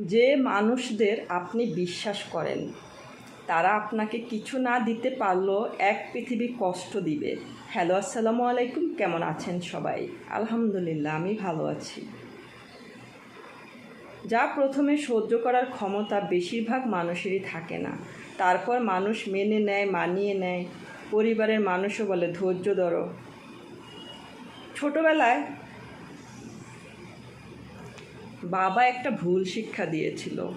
যে মানুষদের আপনি বিশ্বাস করেন, তারা আপনাকে কিছু না দিতে পারলেও এক পৃথিবী কষ্ট দিবে। হ্যালো, আসসালামু আলাইকুম, কেমন আছেন সবাই? আলহামদুলিল্লাহ, আমি ভালো আছি। যা প্রথমে সহ্য করার ক্ষমতা বেশিরভাগ মানুষেরই থাকে না। তারপর মানুষ মেনে নেয়, মানিয়ে নেয়। পরিবারের মানুষও বলে, ধৈর্য ধরো। ছোটবেলায় বাবা একটা ভুল শিক্ষা দিয়েছিল।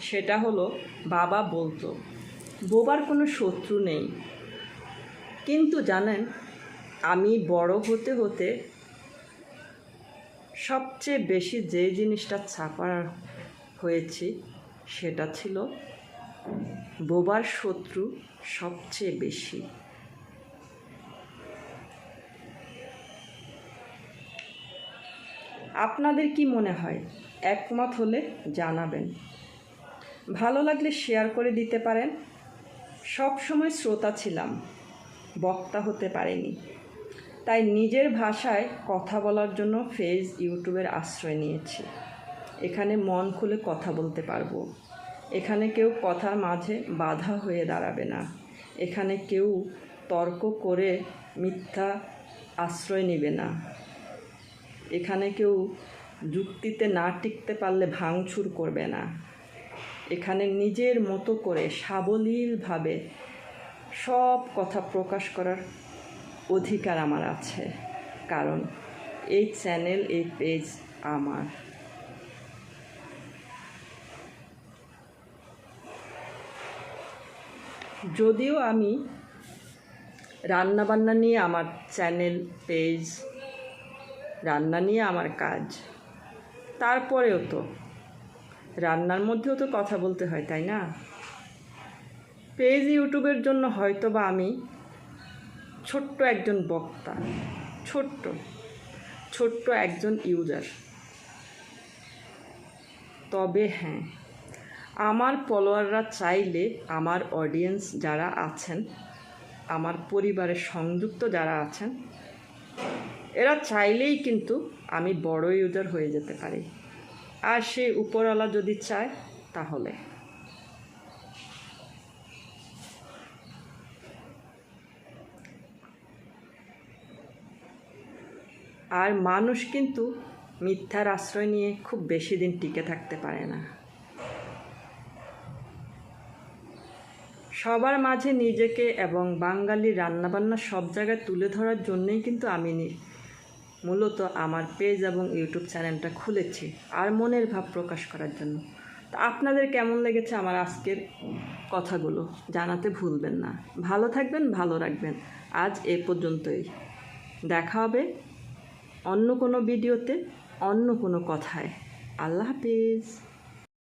সেটা হলো, বাবা বলতো, বোবার কোনো শত্রু নেই। কিন্তু জানেন, আমি বড় হতে হতে সবচেয়ে বেশি যে জিনিসটা ছাপার হয়েছি, সেটা ছিল, বোবার শত্রু সবচেয়ে বেশি। আপনাদের কি মনে হয়? একমত হলে জানাবেন। ভালো লাগলে শেয়ার করে দিতে পারেন। সব সময় শ্রোতা ছিলাম, বক্তা হতে পারেনি। তাই নিজের ভাষায় কথা বলার জন্য ফেজ ইউটিউবের আশ্রয় নিয়েছি। এখানে মন খুলে কথা বলতে পারব। এখানে কেউ কথার মাঝে বাধা হয়ে দাঁড়াবে না। এখানে কেউ তর্ক করে মিথ্যা আশ্রয় নেবে না। এখানে কেউ যুক্তিতে না টিকতে পারলে ভাঙচুর করবে না। এখানে নিজের মতো করে সাবলীলভাবে সব কথা প্রকাশ করার অধিকার আমার আছে, কারণ এই চ্যানেল, এই পেজ আমার। যদিও আমি রান্নাবান্না নিয়ে আমার চ্যানেল, পেজ রান্না নিয়ে আমার কাজ। তারপরেও তো রান্নার মধ্যেও তো কথা বলতে হয়, তাই না? পেজ ইউটিউবের জন্য হয়তো বা আমি ছোট্ট একজন বক্তা, ছোট্ট ছোট্ট একজন ইউজার। তবে হ্যাঁ আমার ফলোয়াররা চাইলে আমার অডিয়েন্স যারা আছেন, আমার পরিবারের সংযুক্ত যারা আছেন এরা চাইলেই কিন্তু আমি বড় ইউজার হয়ে যেতে পারি। আর সে উপরওয়ালা যদি চায়, তাহলে। আর মানুষ কিন্তু মিথ্যার আশ্রয় নিয়ে খুব বেশি দিন টিকে থাকতে পারে না। সবার মাঝে নিজেকে এবং বাঙালি রান্নাবান্না সব জায়গায় তুলে ধরার জন্যই কিন্তু আমি মূলত আমার পেজ এবং ইউটিউব চ্যানেলটা খুলেছি আর মনের ভাব প্রকাশ করার জন্য। তা আপনাদের কেমন লেগেছে আমার আজকের কথাগুলো? জানাতে ভুলবেন না। ভালো থাকবেন, ভালো রাখবেন। আজ এ পর্যন্তই। দেখা হবে অন্য কোনো ভিডিওতে, অন্য কোনো কথায়। আল্লাহ হাফিজ।